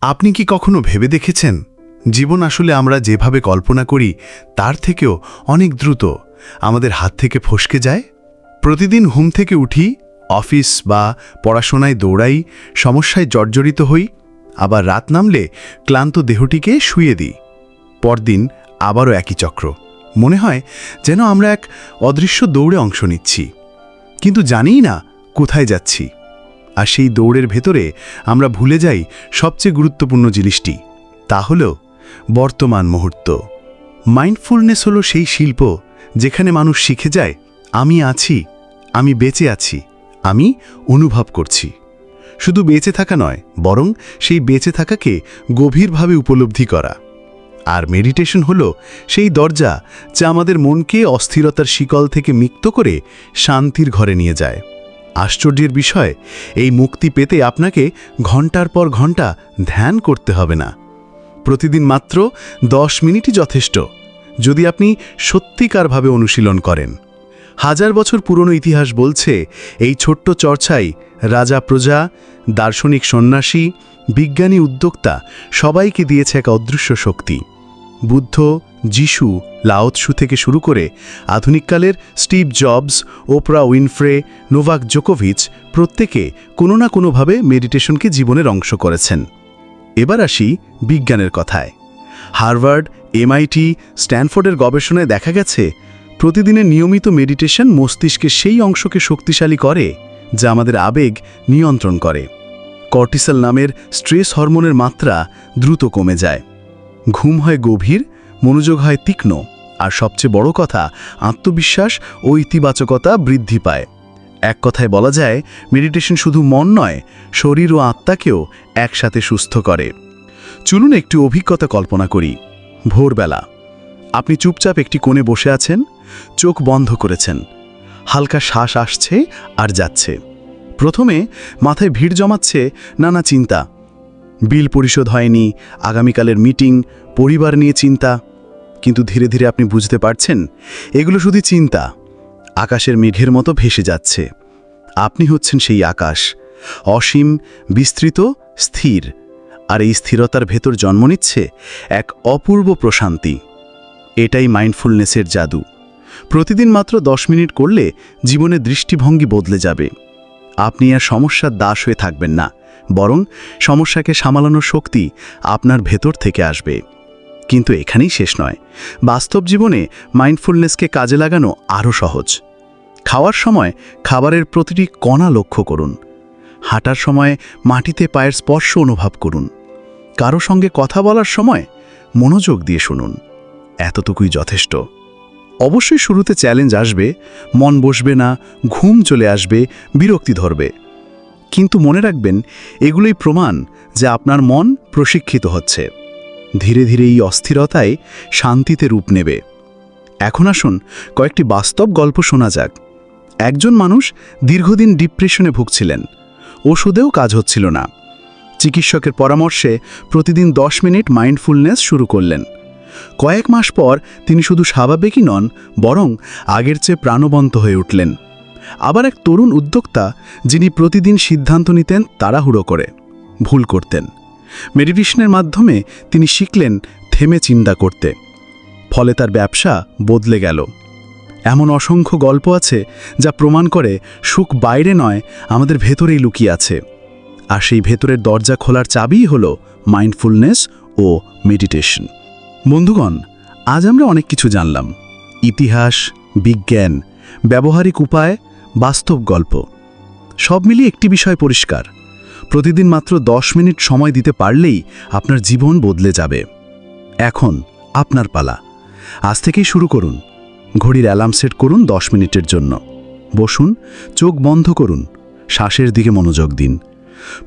আপনি কি কখনো ভেবে দেখেছেন? জীবন আসলে আমরা যেভাবে কল্পনা করি, তার থেকেও অনেক দ্রুত আমাদের হাত থেকে ফসকে যায়? প্রতিদিন হুম থেকে উঠি, অফিস বা পড়াশোনায় দৌড়াই, সমস্যায় জর্জরিত হই, আবার রাত নামলে ক্লান্ত দেহটিকে শুয়ে দিই। পরদিন আবারও একই চক্র। মনে হয় যেন আমরা এক অদৃশ্য দৌড়ে অংশ নিচ্ছি। কিন্তু জানিই না কোথায় যাচ্ছি। আর সেই দৌড়ের ভেতরে আমরা ভুলে যাই সবচেয়ে গুরুত্বপূর্ণ জিনিসটি, তা হল বর্তমান মুহূর্ত। মাইন্ডফুলনেস হলো সেই শিল্প যেখানে মানুষ শিখে যায়, আমি আছি, আমি বেঁচে আছি, আমি অনুভব করছি। শুধু বেঁচে থাকা নয়, বরং সেই বেঁচে থাকাকে গভীরভাবে উপলব্ধি করা। আর মেডিটেশন হলো সেই দরজা যা আমাদের মনকে অস্থিরতার শিকল থেকে মুক্ত করে শান্তির ঘরে নিয়ে যায়। আশ্চর্যের বিষয়, এই মুক্তি পেতে আপনাকে ঘণ্টার পর ঘণ্টা ধ্যান করতে হবে না। প্রতিদিন মাত্র দশ মিনিটই যথেষ্ট, যদি আপনি সত্যিকারভাবে অনুশীলন করেন। হাজার বছর পুরনো ইতিহাস বলছে, এই ছোট্ট চর্চাই রাজা প্রজা, দার্শনিক সন্ন্যাসী, বিজ্ঞানী উদ্যোক্তা সবাইকে দিয়েছে এক অদৃশ্য শক্তি। বুদ্ধ যিশু লাওৎসু থেকে শুরু করে আধুনিককালের Steve Jobs, Oprah Winfrey, Novak জোকোভিচ প্রত্যেকে কোনো না কোনোভাবে মেডিটেশনকে জীবনের অংশ করেছেন। এবার আসি বিজ্ঞানের কথায়। হার্ভার্ড, এমআইটি, স্ট্যানফোর্ডের গবেষণায় দেখা গেছে, প্রতিদিনের নিয়মিত মেডিটেশন মস্তিষ্কের সেই অংশকে শক্তিশালী করে, যা আমাদের আবেগ নিয়ন্ত্রণ করে। কর্টিসাল নামের স্ট্রেস হরমোনের মাত্রা দ্রুত কমে যায়। ঘুম হয় গভীর, মনোযোগ হয় তীক্ষ্ণ, আর সবচেয়ে বড় কথা, আত্মবিশ্বাস ও ইতিবাচকতা বৃদ্ধি পায়। এক কথায় বলা যায় মেডিটেশন শুধু মন নয়, শরীর ও আত্মাকেও একসাথে সুস্থ করে। চলুন একটি অভিজ্ঞতা কল্পনা করি। ভোরবেলা, আপনি চুপচাপ একটি কোণে বসে আছেন, চোখ বন্ধ করেছেন, হালকা শ্বাস আসছে আর যাচ্ছে। প্রথমে মাথায় ভিড় জমাচ্ছে নানা চিন্তা বিল পরিশোধ হয়নি, আগামীকালের মিটিং, পরিবার নিয়ে চিন্তা। কিন্তু ধীরে ধীরে আপনি বুঝতে পারছেন, এগুলো শুধু চিন্তা। আকাশের মেঘের মতো ভেসে যাচ্ছে। আপনি হচ্ছেন সেই আকাশ। অসীম, বিস্তৃত, স্থির। আর এই স্থিরতার ভেতর জন্ম নিচ্ছে এক অপূর্ব প্রশান্তি। এটাই মাইন্ডফুলনেসের জাদু। প্রতিদিন মাত্র দশ মিনিট করলে জীবনের দৃষ্টিভঙ্গি বদলে যাবে। আপনি আর সমস্যার দাস হয়ে থাকবেন না। বরং সমস্যাকে সামালানোর শক্তি আপনার ভেতর থেকে আসবে। কিন্তু এখানেই শেষ নয়। বাস্তব জীবনে মাইন্ডফুলনেসকে কাজে লাগানো আরও সহজ। খাওয়ার সময় খাবারের প্রতিটি কণা লক্ষ্য করুন। হাঁটার সময় মাটিতে পায়ের স্পর্শ অনুভব করুন। কারও সঙ্গে কথা বলার সময় মনোযোগ দিয়ে শুনুন। এতটুকুই যথেষ্ট। অবশ্যই শুরুতে চ্যালেঞ্জ আসবে, মন বসবে না, ঘুম চলে আসবে, বিরক্তি ধরবে। কিন্তু মনে রাখবেন, এগুলোই প্রমাণ যে আপনার মন প্রশিক্ষিত হচ্ছে। ধীরে ধীরে এই অস্থিরতায় শান্তিতে রূপ নেবে। এখন আসুন, কয়েকটি বাস্তব গল্প শোনা যাক। একজন মানুষ দীর্ঘদিন ডিপ্রেশনে ভুগছিলেন। ওষুধেও কাজ হচ্ছিল না। চিকিৎসকের পরামর্শে প্রতিদিন দশ মিনিট মাইন্ডফুলনেস শুরু করলেন। কয়েক মাস পর তিনি শুধু স্বাভাবিকই নন, বরং আগের চেয়ে প্রাণবন্ত হয়ে উঠলেন। আবার এক তরুণ উদ্যোক্তা যিনি প্রতিদিন সিদ্ধান্ত নিতেন তাড়াহুড়ো করে, ভুল করতেন। মেডিটেশনের মাধ্যমে তিনি শিখলেন থেমে চিন্তা করতে। ফলে তার ব্যবসা বদলে গেল। এমন অসংখ্য গল্প আছে যা প্রমাণ করে সুখ বাইরে নয়, আমাদের ভেতরেই লুকিয়ে আছে। আর সেই ভেতরের দরজা খোলার চাবিই হল মাইন্ডফুলনেস ও মেডিটেশন বন্ধুগণ, আজ আমরা অনেক কিছু জানলাম। ইতিহাস, বিজ্ঞান, ব্যবহারিক উপায় বাস্তব গল্প। সব মিলিয়ে একটি বিষয় পরিষ্কার। প্রতিদিন মাত্র দশ মিনিট সময় দিতে পারলেই আপনার জীবন বদলে যাবে। এখন আপনার পালা। আজ থেকেই শুরু করুন। ঘড়ির অ্যালার্ম সেট করুন দশ মিনিটের জন্য। বসুন, চোখ বন্ধ করুন। শ্বাসের দিকে মনোযোগ দিন।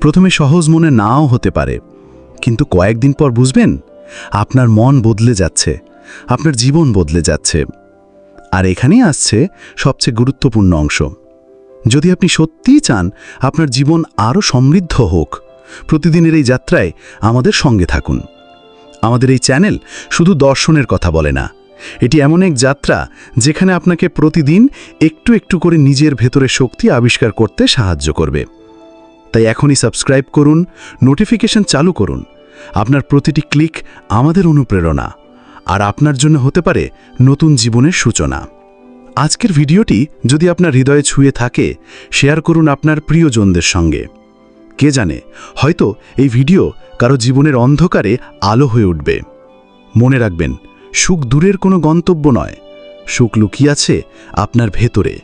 প্রথমে সহজ মনে নাও হতে পারে। কিন্তু কয়েকদিন পর বুঝবেন, আপনার মন বদলে যাচ্ছে। আপনার জীবন বদলে যাচ্ছে। আর এখানেই আসছে সবচেয়ে গুরুত্বপূর্ণ অংশ। যদি আপনি সত্যিই চান আপনার জীবন আরও সমৃদ্ধ হোক, প্রতিদিনের এই যাত্রায় আমাদের সঙ্গে থাকুন। আমাদের এই চ্যানেল শুধু দর্শনের কথা বলে না, এটি এমন এক যাত্রা যেখানে আপনাকে প্রতিদিন একটু একটু করে নিজের ভেতরে শক্তি আবিষ্কার করতে সাহায্য করবে। তাই এখনই সাবস্ক্রাইব করুন, নোটিফিকেশন চালু করুন। আপনার প্রতিটি ক্লিক আমাদের অনুপ্রেরণা, আর আপনার জন্য হতে পারে নতুন জীবনের সূচনা। আজকের ভিডিওটি যদি আপনার হৃদয়ে ছুঁয়ে থাকে, শেয়ার করুন আপনার প্রিয়জনদের সঙ্গে। কে জানে, হয়তো এই ভিডিও কারও জীবনের অন্ধকারে আলো হয়ে উঠবে। মনে রাখবেন, সুখ দূরের কোনো গন্তব্য নয়। সুখ লুকিয়ে আছে আপনার ভেতরে।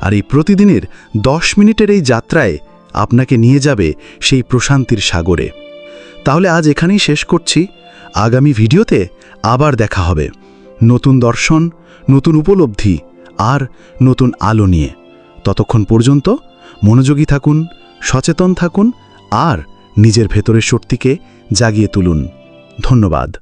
আর এই প্রতিদিনের দশ মিনিটের এই যাত্রায় আপনাকে নিয়ে যাবে সেই প্রশান্তির সাগরে। তাহলে আজ এখানেই শেষ করছি। আগামী ভিডিওতে আবার দেখা হবে। নতুন দর্শন, নতুন উপলব্ধি আর নতুন আলো নিয়ে। ততক্ষণ পর্যন্ত মনোযোগী থাকুন, সচেতন থাকুন আর নিজের ভেতরের শক্তিকে জাগিয়ে তুলুন। ধন্যবাদ।